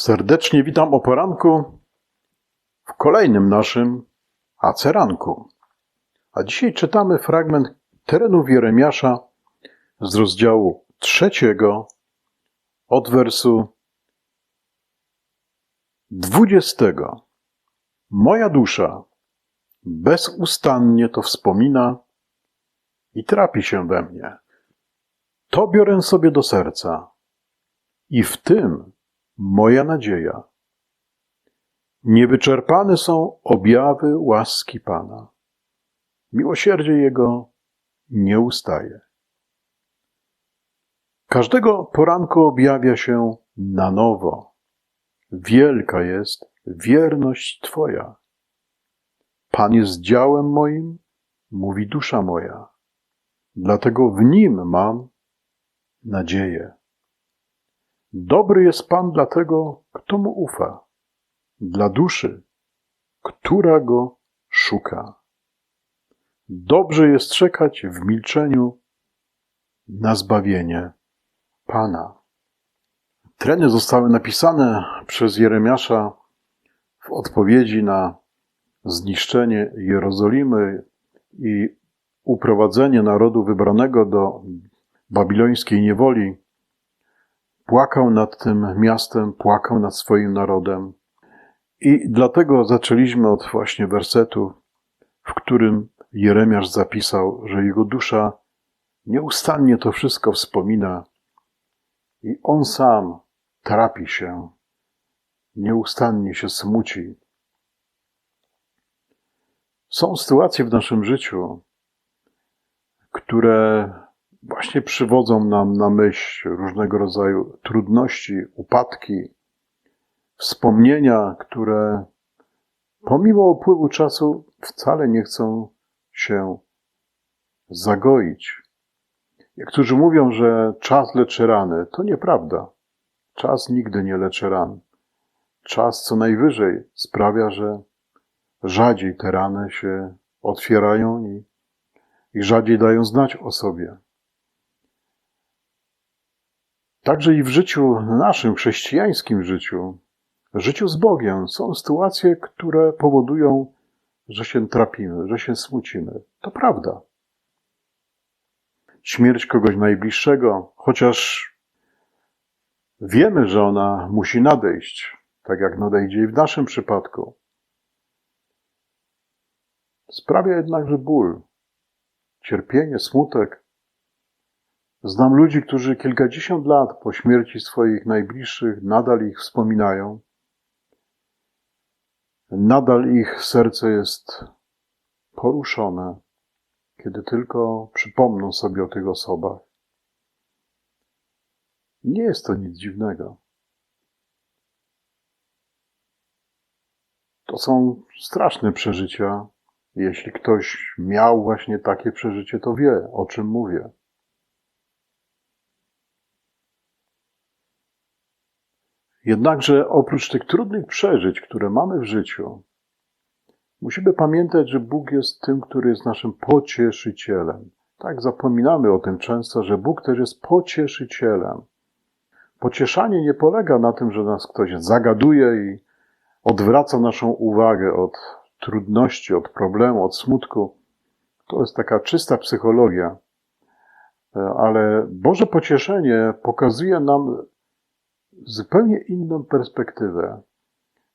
Serdecznie witam o poranku w kolejnym naszym Aceranku. A dzisiaj czytamy fragment terenów Jeremiasza z rozdziału trzeciego od wersu dwudziestego. Moja dusza bezustannie to wspomina i trapi się we mnie. To biorę sobie do serca i w tym moja nadzieja. Niewyczerpane są objawy łaski Pana. Miłosierdzie Jego nie ustaje. Każdego poranku objawia się na nowo. Wielka jest wierność Twoja. Pan jest działem moim, mówi dusza moja. Dlatego w nim mam nadzieję. Dobry jest Pan dla tego, kto mu ufa, dla duszy, która go szuka. Dobrze jest czekać w milczeniu na zbawienie Pana. Treny zostały napisane przez Jeremiasza w odpowiedzi na zniszczenie Jerozolimy i uprowadzenie narodu wybranego do babilońskiej niewoli Płakał nad tym miastem, płakał nad swoim narodem. I dlatego zaczęliśmy od właśnie wersetu, w którym Jeremiasz zapisał, że jego dusza nieustannie to wszystko wspomina i on sam trapi się, nieustannie się smuci. Są sytuacje w naszym życiu, które właśnie przywodzą nam na myśl różnego rodzaju trudności, upadki, wspomnienia, które pomimo upływu czasu wcale nie chcą się zagoić. Niektórzy mówią, że czas leczy rany. To nieprawda. Czas nigdy nie leczy ran. Czas co najwyżej sprawia, że rzadziej te rany się otwierają i, i rzadziej dają znać o sobie. Także i w życiu naszym, chrześcijańskim życiu, życiu z Bogiem, są sytuacje, które powodują, że się trapimy, że się smucimy. To prawda. Śmierć kogoś najbliższego, chociaż wiemy, że ona musi nadejść, tak jak nadejdzie i w naszym przypadku. Sprawia jednakże ból, cierpienie, smutek, Znam ludzi, którzy kilkadziesiąt lat po śmierci swoich najbliższych nadal ich wspominają. Nadal ich serce jest poruszone, kiedy tylko przypomną sobie o tych osobach. Nie jest to nic dziwnego. To są straszne przeżycia. Jeśli ktoś miał właśnie takie przeżycie, to wie, o czym mówię. Jednakże oprócz tych trudnych przeżyć, które mamy w życiu, musimy pamiętać, że Bóg jest tym, który jest naszym pocieszycielem. Tak, zapominamy o tym często, że Bóg też jest pocieszycielem. Pocieszanie nie polega na tym, że nas ktoś zagaduje i odwraca naszą uwagę od trudności, od problemu, od smutku. To jest taka czysta psychologia. Ale Boże pocieszenie pokazuje nam zupełnie inną perspektywę.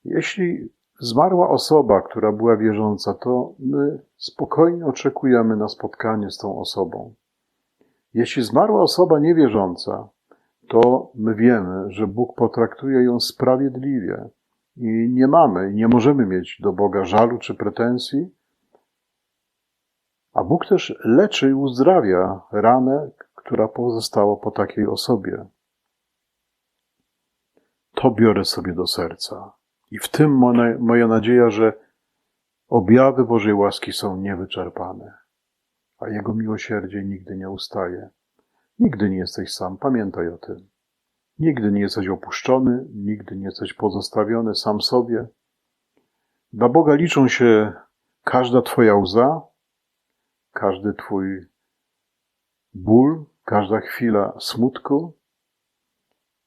Jeśli zmarła osoba, która była wierząca, to my spokojnie oczekujemy na spotkanie z tą osobą. Jeśli zmarła osoba niewierząca, to my wiemy, że Bóg potraktuje ją sprawiedliwie i nie mamy, nie możemy mieć do Boga żalu czy pretensji, a Bóg też leczy i uzdrawia ranę, która pozostała po takiej osobie to biorę sobie do serca. I w tym moja nadzieja, że objawy Bożej łaski są niewyczerpane, a Jego miłosierdzie nigdy nie ustaje. Nigdy nie jesteś sam, pamiętaj o tym. Nigdy nie jesteś opuszczony, nigdy nie jesteś pozostawiony sam sobie. Dla Boga liczą się każda Twoja łza, każdy Twój ból, każda chwila smutku,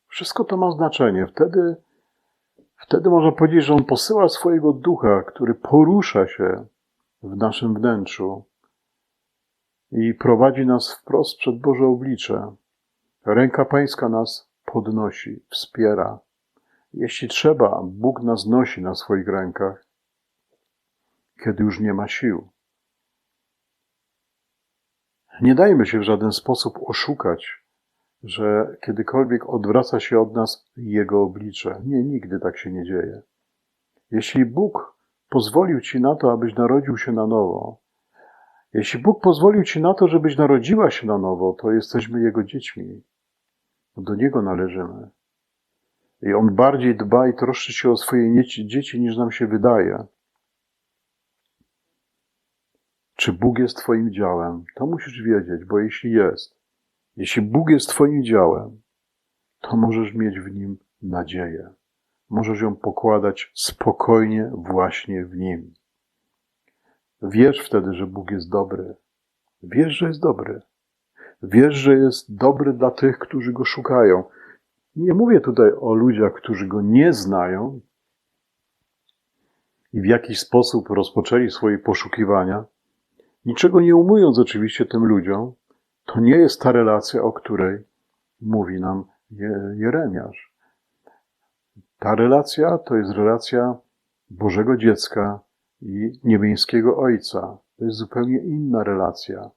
wszystko to ma znaczenie. Wtedy Wtedy można powiedzieć, że On posyła swojego ducha, który porusza się w naszym wnętrzu i prowadzi nas wprost przed Boże oblicze. Ręka Pańska nas podnosi, wspiera. Jeśli trzeba, Bóg nas nosi na swoich rękach, kiedy już nie ma sił. Nie dajmy się w żaden sposób oszukać, że kiedykolwiek odwraca się od nas Jego oblicze. Nie, nigdy tak się nie dzieje. Jeśli Bóg pozwolił Ci na to, abyś narodził się na nowo, jeśli Bóg pozwolił Ci na to, żebyś narodziła się na nowo, to jesteśmy Jego dziećmi. Do Niego należymy. I On bardziej dba i troszczy się o swoje dzieci, niż nam się wydaje. Czy Bóg jest Twoim działem? To musisz wiedzieć, bo jeśli jest, jeśli Bóg jest Twoim działem, to możesz mieć w Nim nadzieję. Możesz ją pokładać spokojnie właśnie w Nim. Wiesz wtedy, że Bóg jest dobry. Wiesz, że jest dobry. Wiesz, że jest dobry dla tych, którzy Go szukają. Nie mówię tutaj o ludziach, którzy Go nie znają i w jakiś sposób rozpoczęli swoje poszukiwania. Niczego nie umując oczywiście tym ludziom, to nie jest ta relacja, o której mówi nam Jeremiasz. Ta relacja to jest relacja Bożego dziecka i niebiańskiego Ojca. To jest zupełnie inna relacja.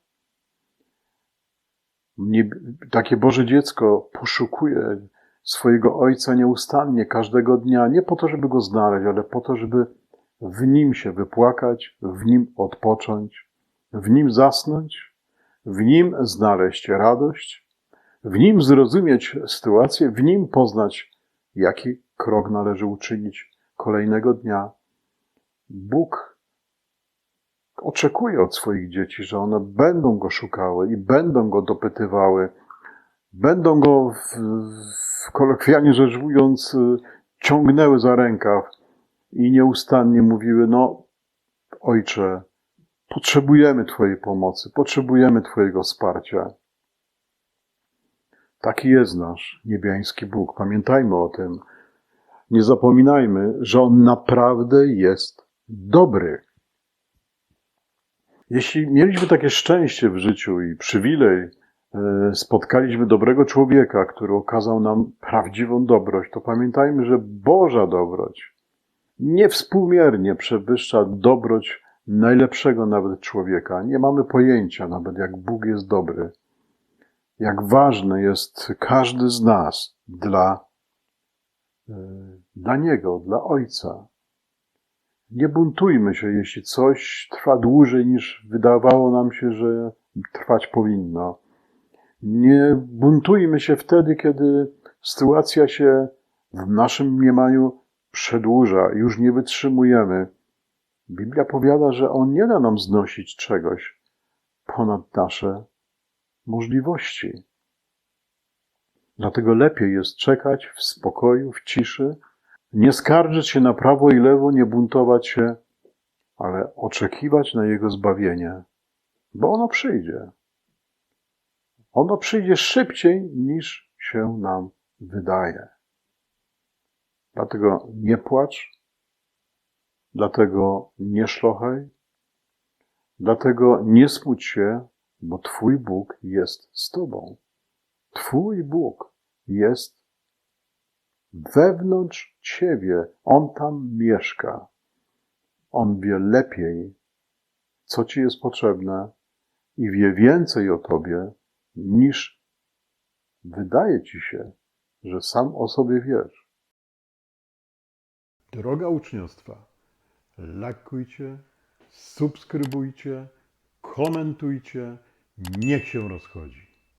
Takie Boże dziecko poszukuje swojego Ojca nieustannie, każdego dnia, nie po to, żeby go znaleźć, ale po to, żeby w nim się wypłakać, w nim odpocząć, w nim zasnąć, w nim znaleźć radość, w nim zrozumieć sytuację, w nim poznać, jaki krok należy uczynić kolejnego dnia. Bóg oczekuje od swoich dzieci, że one będą go szukały i będą go dopytywały, będą go, w, w rzecz mówiąc, ciągnęły za rękaw i nieustannie mówiły: No, ojcze, Potrzebujemy Twojej pomocy, potrzebujemy Twojego wsparcia. Taki jest nasz niebiański Bóg. Pamiętajmy o tym. Nie zapominajmy, że On naprawdę jest dobry. Jeśli mieliśmy takie szczęście w życiu i przywilej, e, spotkaliśmy dobrego człowieka, który okazał nam prawdziwą dobroć, to pamiętajmy, że Boża dobroć niewspółmiernie przewyższa dobroć najlepszego nawet człowieka. Nie mamy pojęcia nawet, jak Bóg jest dobry, jak ważny jest każdy z nas dla, e, dla Niego, dla Ojca. Nie buntujmy się, jeśli coś trwa dłużej niż wydawało nam się, że trwać powinno. Nie buntujmy się wtedy, kiedy sytuacja się w naszym mniemaniu przedłuża, już nie wytrzymujemy Biblia powiada, że On nie da nam znosić czegoś ponad nasze możliwości. Dlatego lepiej jest czekać w spokoju, w ciszy, nie skarżyć się na prawo i lewo, nie buntować się, ale oczekiwać na Jego zbawienie, bo ono przyjdzie. Ono przyjdzie szybciej niż się nam wydaje. Dlatego nie płacz, Dlatego nie szlochaj, dlatego nie smuć się, bo Twój Bóg jest z Tobą. Twój Bóg jest wewnątrz Ciebie. On tam mieszka. On wie lepiej, co Ci jest potrzebne i wie więcej o Tobie, niż wydaje Ci się, że sam o sobie wiesz. Droga uczniostwa lajkujcie, subskrybujcie, komentujcie, niech się rozchodzi.